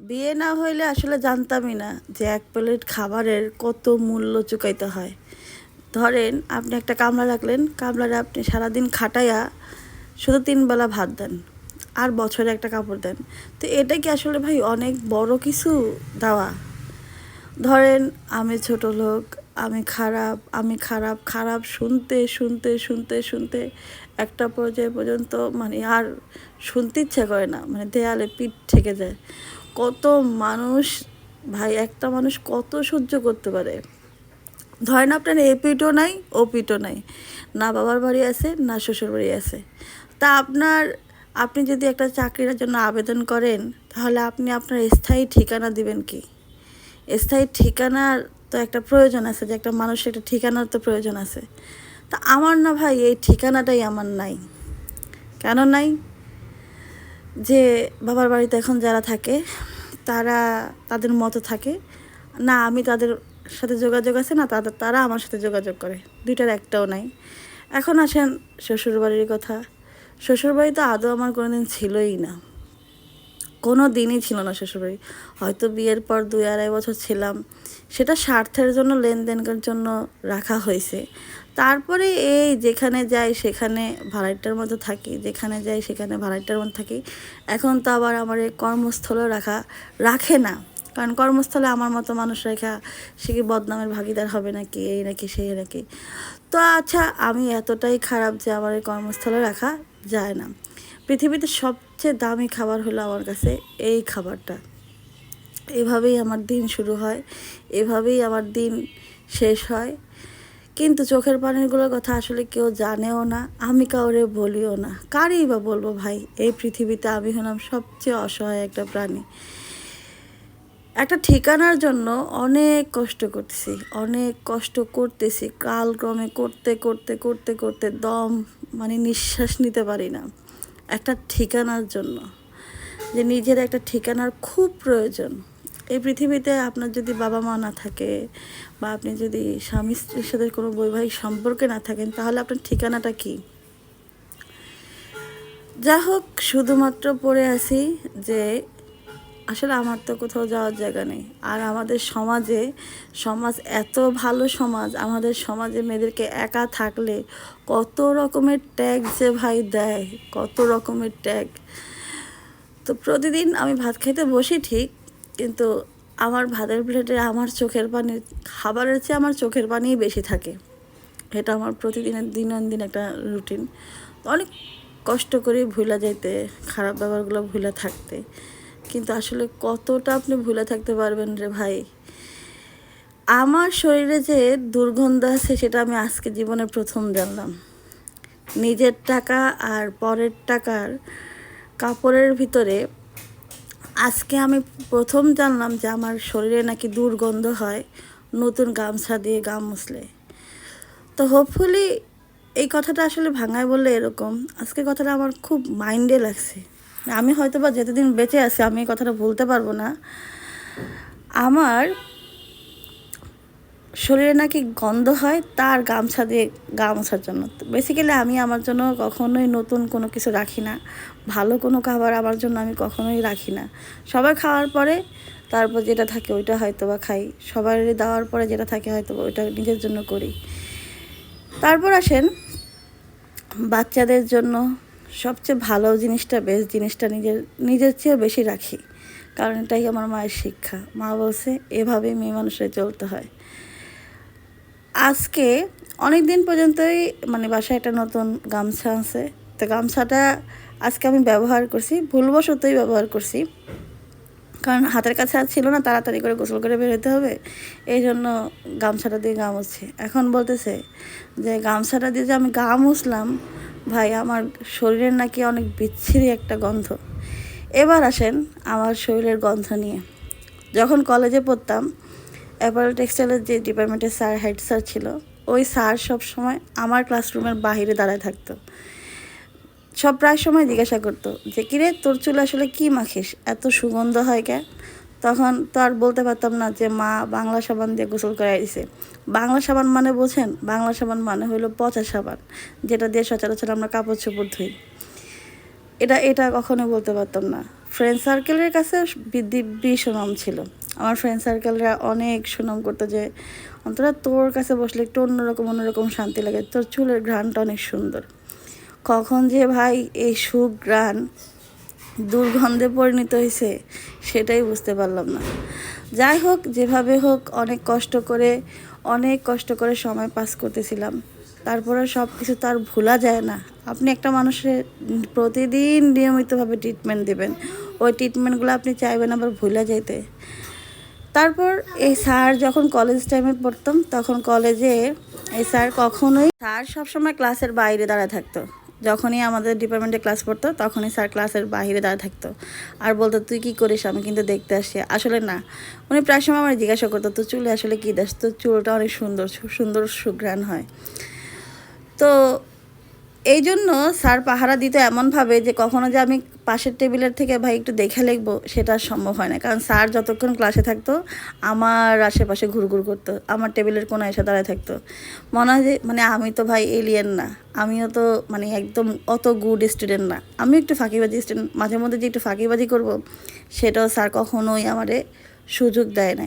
বিয়ে না হইলে আসলে জানতামই না যে এক প্লেট খাবারের কত মূল্য চুকাইতে হয়। ধরেন আপনি একটা কামলা রাখলেন কামলারে আপনি সারাদিন খাটাইয়া শুধু তিন বেলা ভাত দেন আর বছরে একটা কাপড় দেন। তো এটা কি আসলে ভাই অনেক বড় কিছু দেওয়া? ধরেন আমি ছোট লোক, আমি খারাপ আমি খারাপ খারাপ শুনতে শুনতে শুনতে শুনতে একটা পর্যায়ে পর্যন্ত মানে আর শুনতে ইচ্ছা করে না মানে দেয়ালে পিঠ থেকে যায়। কত মানুষ, ভাই, একটা মানুষ কত সহ্য করতে পারে? ধরেন আপনার এ নাই ও নাই। না বাবার বাড়ি আছে, না শ্বশুর বাড়ি আছে। তা আপনার, আপনি যদি একটা চাকরির জন্য আবেদন করেন, তাহলে আপনি আপনার স্থায়ী ঠিকানা দিবেন কি? স্থায়ী ঠিকানার তো একটা প্রয়োজন আছে, যে একটা মানুষের একটা ঠিকানার তো প্রয়োজন আছে। তা আমার না ভাই, এই ঠিকানাটাই আমার নাই। কেন নাই? যে বাবার বাড়িতে এখন যারা থাকে তারা তাদের মতো থাকে। না, আমি তাদের সাথে যোগাযোগ আছে, না, তাদের, তারা আমার সাথে যোগাযোগ করে। দুইটার একটাও নাই। এখন আসেন শ্বশুরবাড়ির কথা। শ্বশুরবাড়ি তো আদৌ আমার কোনোদিন ছিলই না। কোনো দিনই ছিল না শ্বশুরবাড়ি। হয়তো বিয়ের পর দুই আড়াই বছর ছিলাম। সেটা স্বার্থের জন্য, লেনদেনের জন্য রাখা হয়েছে। তারপরে এই যেখানে যাই, সেখানে ভাড়াইটার মতো থাকি। যেখানে যাই, সেখানে ভাড়াইটার মতো থাকি। এখন তো আবার আমার এই কর্মস্থলেও রাখা রাখে না। কারণ কর্মস্থলে আমার মতো মানুষ রেখা, সে কি বদনামের ভাগিদার হবে নাকি? এই নাকি, সেই নাকি? তো আচ্ছা আমি এতটাই খারাপ যে আমার এই কর্মস্থলে রাখা যায় না। পৃথিবীতে সবচেয়ে দামি খাবার হলো আমার কাছে এই খাবারটা। এভাবেই আমার দিন শুরু হয়, এভাবেই আমার দিন শেষ হয়। কিন্তু চোখের পানিগুলোর কথা আসলে কেউ জানেও না, আমি কাউরে বলিও না। কারই বা বলব ভাই, এই পৃথিবীতে আমি হলাম সবচেয়ে অসহায় একটা প্রাণী। একটা ঠিকানার জন্য অনেক কষ্ট করতেছি, অনেক কষ্ট করতেছি, কালক্রমে করতে করতে করতে করতে দম মানে নিঃশ্বাস নিতে পারি না। একটা ঠিকানার জন্য, যে নিজের একটা ঠিকানার খুব প্রয়োজন। এই পৃথিবীতে আপনার যদি বাবা মা না থাকে বা আপনি যদি স্বামী স্ত্রীর সাথে কোনো বৈবাহিক সম্পর্কে না থাকেন, তাহলে আপনার ঠিকানাটা কি? যা হোক শুধুমাত্র পড়ে আসি যে আসলে আমার তো কোথাও যাওয়ার জায়গা নেই। আর আমাদের সমাজে, সমাজ এত ভালো সমাজ, আমাদের সমাজে মেয়েদেরকে একা থাকলে কত রকমের ট্যাগ যে ভাই দেয়, কত রকমের ট্যাগ। তো প্রতিদিন আমি ভাত খেতে বসি ঠিক, কিন্তু আমার ভাতের প্লেটে আমার চোখের পানি, খাবারের চেয়ে আমার চোখের পানিই বেশি থাকে। এটা আমার প্রতিদিনের দিন একটা রুটিন। অনেক কষ্ট করে ভুলা যাইতে, খারাপ ব্যাপারগুলো ভুলে থাকতে। কিন্তু আসলে কতটা আপনি ভুলে থাকতে পারবেন রে ভাই? আমার শরীরে যে দুর্গন্ধ আছে, সেটা আমি আজকে জীবনে প্রথম জানলাম। নিজের টাকা আর পরের টাকার কাপড়ের ভিতরে আজকে আমি প্রথম জানলাম যে আমার শরীরে নাকি দুর্গন্ধ হয় নতুন গামছা দিয়ে গাম মুছলে। তো হোপফুলি এই কথাটা আসলে ভাঙায় বললে এরকম। আজকে কথাটা আমার খুব মাইন্ডে লাগছে। আমি হয়তো বা যেতদিন বেঁচে আছি, আমি কথাটা বলতে পারব না। আমার শরীরে নাকি গন্ধ হয়, তার গামছা দিয়ে গা মোছার জন্য। বেসিক্যালি আমি আমার জন্য কখনোই নতুন কোনো কিছু রাখি না। ভালো কোনো খাবার আমার জন্য আমি কখনোই রাখি না। সবাই খাওয়ার পরে তারপর যেটা থাকে ওইটা হয়তো বা খাই। সবার দেওয়ার পরে যেটা থাকে হয়তো ওইটা নিজের জন্য করি। তারপর আসেন বাচ্চাদের জন্য। সবচেয়ে ভালো জিনিসটা বেস্ট জিনিসটা নিজের নিজের চেয়ে বেশি রাখি। কারণ এটাই আমার মায়ের শিক্ষা। মা বলছে এভাবেই মেয়ে মানুষের চলতে হয়। আজকে অনেক দিন পর্যন্তই মানে বাসায় একটা নতুন গামছা আছে। তো গামছাটা আজকে আমি ব্যবহার করছি, ভুলবশতই ব্যবহার করছি। কারণ হাতের কাছে আর ছিল না, তাড়াতাড়ি করে গোসল করে বেরোতে হবে। এই জন্য গামছাটা দিয়ে গা মুছছি। এখন বলতেছে যে, গামছাটা দিয়ে যে আমি গা মুছলাম ভাই, আমার শরীরের নাকি অনেক বিচ্ছিরি একটা গন্ধ। এবার আসেন আমার শরীরের গন্ধ নিয়ে। যখন কলেজে পড়তাম অ্যাপারেল টেক্সটাইলের যে ডিপার্টমেন্টের স্যার হেড স্যার ছিল, ওই স্যার সব সময় আমার ক্লাসরুমের বাহিরে দাঁড়ায় থাকতো। সব প্রায় সময় জিজ্ঞাসা করতো যে, কিরে, তোর চুল আসলে কী মাখিস? এত সুগন্ধ হয় কে তখন তো আর বলতে পারতাম না যে মা বাংলা সাবান দিয়ে গোসল করে দিছে। বাংলা সাবান মানে বোঝেন? বাংলা সাবান মানে হইল পচা সাবান, যেটা দিয়ে সচরাচর আমরা কাপড় চোপড় ধুই। এটা এটা কখনো বলতে পারতাম না। ফ্রেন্ড সার্কেলের কাছে দিব্যি সুনাম ছিল। আমার ফ্রেন্ড সার্কেলরা অনেক সুনাম করতো যে, অন্তরা, তোর কাছে বসলে একটু অন্যরকম অন্যরকম শান্তি লাগে। তোর চুলের ঘ্রাণটা অনেক সুন্দর। কখন যে ভাই এই সুখ সুঘ্রাণ দুর্গন্ধে পরিণত হয়েছে, সেটাই বুঝতে পারলাম না। যাই হোক, যেভাবে হোক, অনেক কষ্ট করে, অনেক কষ্ট করে সময় পাস করতেছিলাম। তারপরে সব কিছু তো আর ভোলা যায় না। আপনি একটা মানুষের প্রতিদিন নিয়মিতভাবে ট্রিটমেন্ট দেবেন। ওই ট্রিটমেন্টগুলো আপনি চাইবেন আবার ভুলে যেতে তারপর এই স্যার যখন কলেজ টাইমে পড়তাম, তখন কলেজে এই স্যার কখনোই, স্যার সবসময় ক্লাসের বাইরে দাঁড়ায় থাকতো। যখনই আমাদের ডিপার্টমেন্টে ক্লাস পড়তো, তখনই স্যার ক্লাসের বাহিরে দাঁড়া থাকতো। আর বলতো, তুই কি করিস? আমি কিন্তু দেখতে আসছি আসলে না। উনি প্রায় সময় আমার জিজ্ঞাসা করতো তো চুলে আসলে কী দাস তোর চুলটা অনেক সুন্দর সুন্দর সুঘ্রাণ হয়। তো এই জন্য স্যার পাহারা দিত এমনভাবে যে কখনো যে আমি পাশের টেবিলের থেকে, ভাই, একটু দেখে লিখব। সেটা সম্ভব হয় না। কারণ স্যার যতক্ষণ ক্লাসে থাকতো, আমার আশেপাশে ঘুরঘুর করতো। আমার টেবিলের কোনো এসে দাঁড়ায় থাকতো। মনে হয় যে মানে আমি তো, ভাই এলিয়েন না। আমিও তো মানে একদম অত গুড স্টুডেন্ট না। আমি একটু ফাঁকিবাজি স্টুডেন্ট মাঝে মধ্যে যে একটু ফাঁকিবাজি করব, সেটাও স্যার কখনোই আমারে সুযোগ দেয় না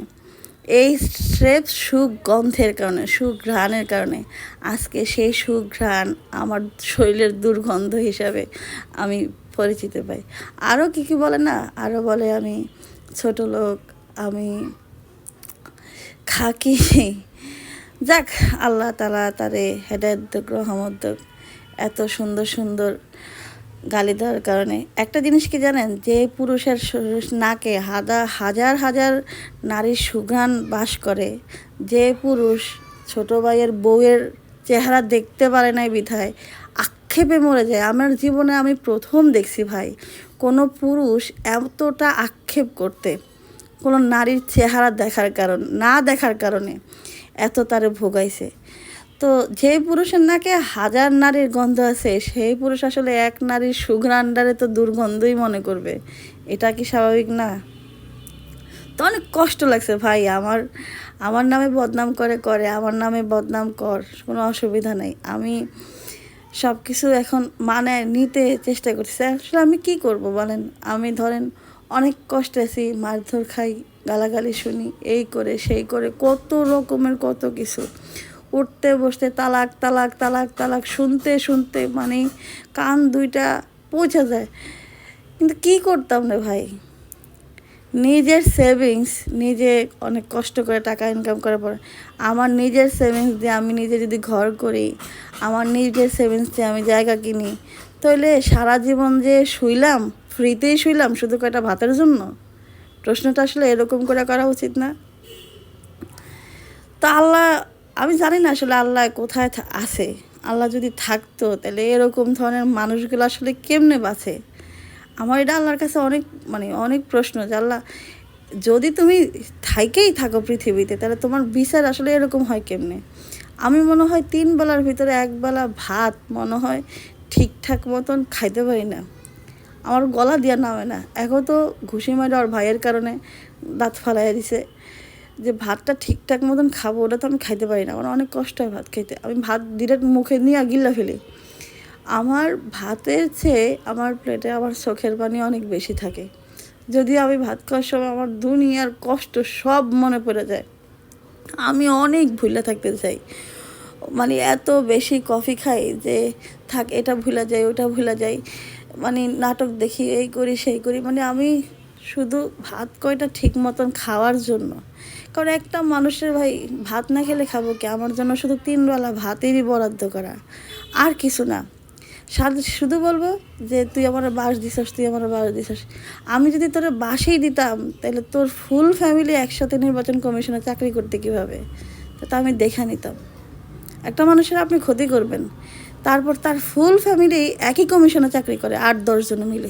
এই স্রেফ সুগন্ধের কারণে, সুঘ্রাণের কারণে। আজকে সেই সুঘ্রাণ আমার শরীরের দুর্গন্ধ হিসাবে আমি পরিচিত পাই। আরও কী কী বলে না? আরও বলে আমি ছোট লোক, আমি খাকি। যাক, আল্লাহ তালা তারে হেদায়ত রহমত এত সুন্দর সুন্দর গালি দেওয়ার কারণে। একটা জিনিস কি জানেন? যে পুরুষের নাকে হাদা, হাজার হাজার নারীর সুঘ্রাণ বাস করে, যে পুরুষ ছোট ভাইয়ের বউয়ের চেহারা দেখতে পারে নাই বিধায় আক্ষেপে মরে যায়। আমার জীবনে আমি প্রথম দেখছি ভাই, কোনো পুরুষ এতটা আক্ষেপ করতে, কোনো নারীর চেহারা দেখার কারণ, না দেখার কারণে এত তারে ভোগাইছে। তো যে পুরুষের নাকে হাজার নারীর গন্ধ আছে, সেই পুরুষ আসলে এক নারীর সুঘ্রান্ডারে তো দুর্গন্ধই মনে করবে। এটা কি স্বাভাবিক না? তো অনেক কষ্ট লাগছে ভাই, আমার আমার নামে বদনাম করে করে, আমার নামে বদনাম কর, কোনো অসুবিধা নেই। আমি সব কিছু এখন মানে নিতে চেষ্টা করছি। আসলে আমি কি করব বলেন? আমি ধরেন অনেক কষ্ট আছি, মারধর খাই, গালাগালি শুনি, এই করে, সেই করে, কত রকমের কত কিছু। উঠতে, বসতে, তালাক তালাক তালাক তালাক, শুনতে শুনতে মানে কান দুইটা পৌঁছে যায়। কিন্তু কি করতাম না ভাই? নিজের সেভিংস নিজে অনেক কষ্ট করে টাকা ইনকাম করার পর আমার নিজের সেভিংস দিয়ে আমি নিজে যদি ঘর করি, আমার নিজের সেভিংস দিয়ে আমি জায়গা কিনি, তাহলে সারা জীবন যে শুইলাম, ফ্রিতেই শুইলাম, শুধু কয়টা ভাতের জন্য? প্রশ্নটা আসলে এরকম করে করা উচিত না। তো আল্লাহ আমি জানি না আসলে আল্লাহ কোথায় আছে। আল্লাহ যদি থাকতো, তাহলে এরকম ধরনের মানুষগুলো আসলে কেমনে বাঁচে? আমার এটা আল্লাহর কাছে অনেক মানে অনেক প্রশ্ন যে, আল্লাহ, যদি তুমি থাইকেই থাকো পৃথিবীতে, তাহলে তোমার বিচার আসলে এরকম হয় কেমনে? আমি মনে হয় তিন বেলার ভিতরে এক বেলা ভাত মনে হয় ঠিকঠাক মতন খাইতে পারি না। আমার গলা দিয়া নামে না। এখন তো ঘুষি মারি আর ভাইয়ের কারণে দাঁত ফালাই দিছে। যে ভাতটা ঠিকঠাক মতন খাব, ওটা তো আমি খাইতে পারি না। আমার অনেক কষ্ট হয় ভাত খেতে আমি ভাত ডিরেক্ট মুখে নিয়ে গিল্লা ফেলি। আমার ভাতের চেয়ে আমার প্লেটে আমার চোখের পানি অনেক বেশি থাকে। যদি আমি ভাত খাওয়ার সময় আমার দুনিয়ার কষ্ট সব মনে পড়ে যায়। আমি অনেক ভুলে থাকতে চাই। মানে এত বেশি কফি খাই যে থাক, এটা ভুলা যায়, ওটা ভুলা যায়। মানে নাটক দেখি, এই করি, সেই করি। মানে আমি শুধু ভাত কয়টা ঠিক মতন খাওয়ার জন্য। কারণ একটা মানুষের, ভাই, ভাত না খেলে খাব কি? আমার জন্য শুধু তিন বেলা ভাতেরই বরাদ্দ করা। আর কিছু না। শুধু বলব যে, তুই আমার বাস দিছস, তুই আমার বাস দিছস। আমি যদি তোর বাসেই দিতাম তাহলে তোর ফুল ফ্যামিলি একসাথে নির্বাচন কমিশনে চাকরি করতে কীভাবে? তা আমি দেখে নিতাম। একটা মানুষের আপনি ক্ষতি করবেন। তারপর তার ফুল ফ্যামিলি একই কমিশনে চাকরি করে আট দশ জন মিলে।